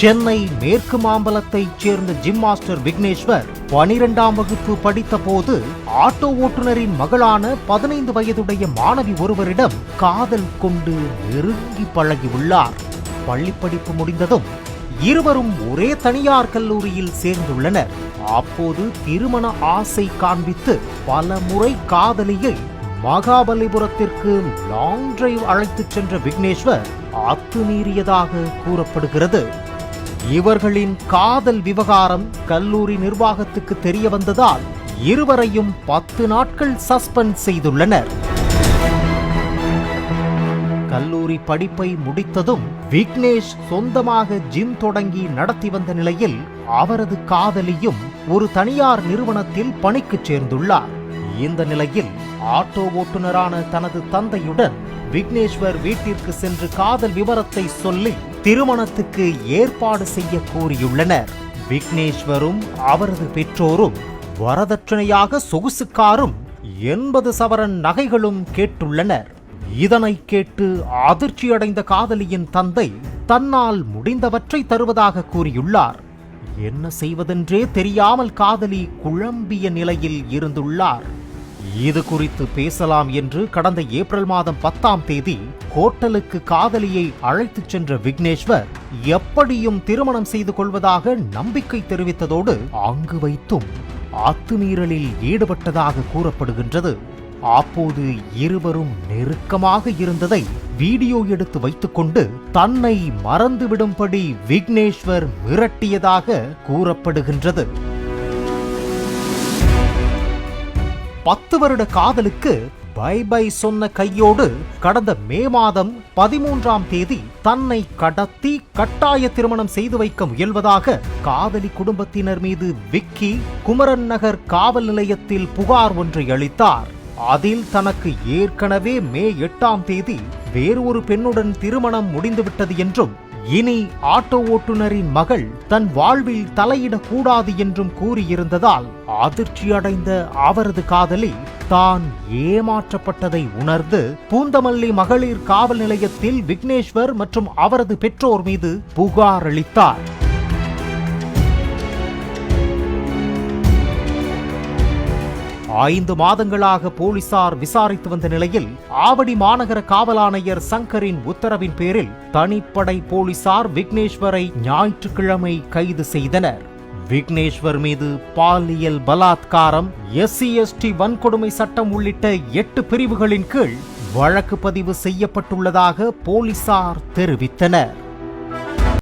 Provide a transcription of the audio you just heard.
சென்னை மேற்கு மாம்பலத்தைச் சேர்ந்த gym master Vigneshwar பனிரெண்டாம் வகுப்பு படித்த போது ஆட்டோ ஓட்டுநரின் மகளான பதினைந்து வயதுடைய மாணவி ஒருவரிடம் காதல் கொண்டு நெருங்கி பழகியுள்ளார். பள்ளிப்படிப்பு முடிந்ததும் இருவரும் ஒரே தனியார் கல்லூரியில் சேர்ந்துள்ளனர். அப்போது திருமண ஆசை காண்பித்து பல முறை காதலியை மகாபலிபுரத்திற்கு லாங் டிரைவ் அழைத்துச் சென்ற விக்னேஸ்வர் அத்துமீறியதாக கூறப்படுகிறது. இவர்களின் காதல் விவகாரம் கல்லூரி நிர்வாகத்துக்கு தெரிய வந்ததால் இருவரையும் பத்து நாட்கள் சஸ்பெண்ட் செய்துள்ளனர். கல்லூரி படிப்பை முடித்ததும் விக்னேஷ் சொந்தமாக ஜிம் தொடங்கி நடத்தி வந்த நிலையில் அவரது காதலியும் ஒரு தனியார் நிறுவனத்தில் பணிக்குச் சேர்ந்துள்ளார். இந்த நிலையில் ஆட்டோ ஓட்டுநரான தனது தந்தையுடன் விக்னேஸ்வர் வீட்டிற்கு சென்று காதல் விவரத்தை சொல்லி திருமணத்துக்கு ஏற்பாடு செய்ய கூறியுள்ளனர் விக்னேஸ்வரும் அவரது பெற்றோரும் வரதட்சணையாக சொகுசு காரும் எண்பது சவரன் நகைகளும் கேட்டுள்ளனர். இதனை கேட்டு அதிர்ச்சியடைந்த காதலியின் தந்தை தன்னால் முடிந்தவற்றை தருவதாக கூறியுள்ளார். என்ன செய்வதென்றே தெரியாமல் காதலி குழம்பிய நிலையில் இருந்துள்ளார். இது குறித்து பேசலாம் என்று கடந்த ஏப்ரல் மாதம் பத்தாம் தேதி ஹோட்டலுக்கு காதலியை அழைத்துச் சென்ற விக்னேஸ்வர் எப்படியும் திருமணம் செய்து கொள்வதாக நம்பிக்கை தெரிவித்ததோடு அங்கு வைத்தும் அத்துமீறலில் ஈடுபட்டதாக கூறப்படுகின்றது. அப்போது இருவரும் நெருக்கமாக இருந்ததை வீடியோ எடுத்து வைத்துக்கொண்டு தன்னை மறந்துவிடும்படி விக்னேஸ்வர் மிரட்டியதாக கூறப்படுகின்றது. பத்து வருட காதலுக்கு பை பை சொன்ன கையோடு கடந்த மே மாதம் பதிமூன்றாம் தேதி தன்னை கடத்தி கட்டாய திருமணம் செய்து வைக்க முயல்வதாக காதலி குடும்பத்தினர் மீது விக்கி குமரன் நகர் காவல் நிலையத்தில் புகார் ஒன்றை அளித்தார். அதில் தனக்கு ஏற்கனவே மே எட்டாம் தேதி வேறு ஒரு பெண்ணுடன் திருமணம் முடிந்துவிட்டது என்றும் இனி ஆட்டோ ஓட்டுநரின் மகள் தன் வாழ்வில் தலையிடக்கூடாது என்றும் கூறியிருந்ததால் அதிர்ச்சியடைந்த அவரது காதலி தான் ஏமாற்றப்பட்டதை உணர்ந்து பூந்தமல்லி மகளிர் காவல் நிலையத்தில் விக்னேஸ்வர் மற்றும் அவரது பெற்றோர் மீது புகார் அளித்தார். ஐந்து மாதங்களாக போலீசார் விசாரித்து வந்த நிலையில் ஆவடி மாநகர காவல் ஆணையர் சங்கரின் உத்தரவின் பேரில் தனிப்படை போலீசார் விக்னேஸ்வரை ஞாயிற்றுக்கிழமை கைது செய்தனர். விக்னேஸ்வர் மீது பாலியல் பலாத்காரம் எஸ்சி எஸ்டி வன்கொடுமை சட்டம் உள்ளிட்ட எட்டு பிரிவுகளின் கீழ் வழக்கு பதிவு செய்யப்பட்டுள்ளதாக போலீசார் தெரிவித்தனர்.